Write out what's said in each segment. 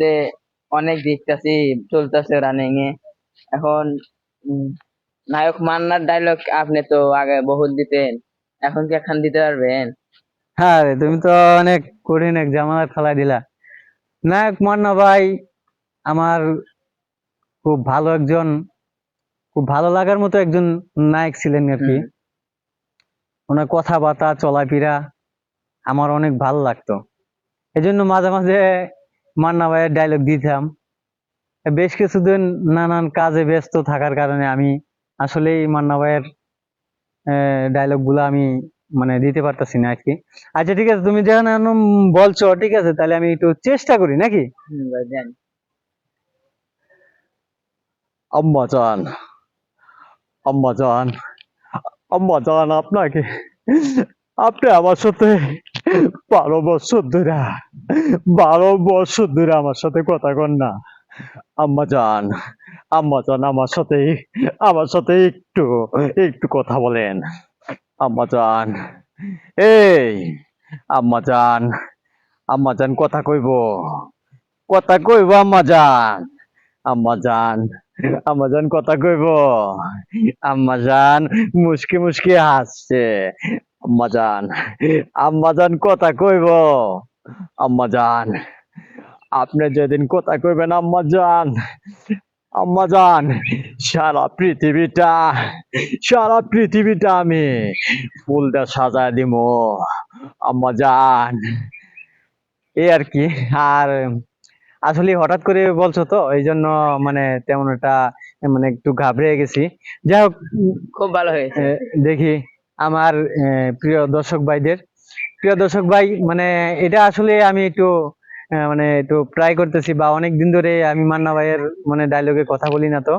যে অনেক দেখতেছি চলতেছে রানিং এ। এখন নায়ক মান্নার ডায়লগ আপনি তো আগে বহুত দিতেন এখন কি এখন দিতে পারবেন? হ্যাঁ রে, তুমি তো অনেক কঠিন এক জামালা ফেলাই দিলা। নায়ক মান্না ভাই আমার খুব ভালো একজন খুব ভালো লাগার মতো একজন নায়ক ছিলেন আর কি। ওনার কথাবার্তা চলাফেরা আমার অনেক ভালো লাগতো। এই জন্য মাঝে মাঝে মান্না ভাইয়ের ডায়লগ দিতাম। বেশ কিছুদিন নানান কাজে ব্যস্ত থাকার কারণে আমি আসলেই মান্না ভাইয়ের ডায়লগগুলো আমি মানে দিতে পারতেছি না আজকে। আচ্ছা ঠিক আছে তুমি এখন বলছো ঠিক আছে তাহলে আমি একটু চেষ্টা করি নাকি। আম্মা জান আম্মা জান আম্মা জান আপনাকে আপনি আমার সাথে বারো বছর ধরে, বারো বছর ধরে আমার সাথে কথা কন না। আম্মা জান আম্মা জান আমার সাথে আমার সাথে একটু একটু কথা বলেন। আম্মা জান এই, আম্মা জান আম্মা জান কথা কইব কথা কইব আম্মা জান আম্মা জান আম্মা জান কথা কইব। আম্মা জান মুশকি মুসকি হাসছে। আম্মা জান আম্মা জান কথা কইব। আম্মা জান আপনি যেদিন কথা কইবেন আম্মা জান আম্মা জান সারা পৃথিবীটা সারা পৃথিবীটা আমি ফুল দিয়ে সাজায় দিব। আম্মা জান এই আর কি আর আসলে হঠাৎ করে বলছো তো এই জন্য মানে তেমন একটা মানে একটু ঘাবড়ে গেছি। যাই হোক খুব ভালো হয়েছে। দেখি আমার প্রিয় দর্শক ভাইদের। প্রিয় দর্শক ভাই মানে এটা আসলে আমি একটু মানে একটু ট্রাই করতেছি বা অনেক দিন ধরে আমি মান্না ভাইয়ের মানে ডায়লগে কথা বলি না তো।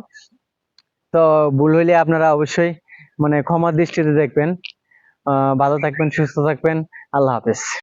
তো ভুল হইলে আপনারা অবশ্যই মানে ক্ষমা দৃষ্টিতে দেখবেন। ভালো থাকবেন, সুস্থ থাকবেন। আল্লাহ হাফেজ।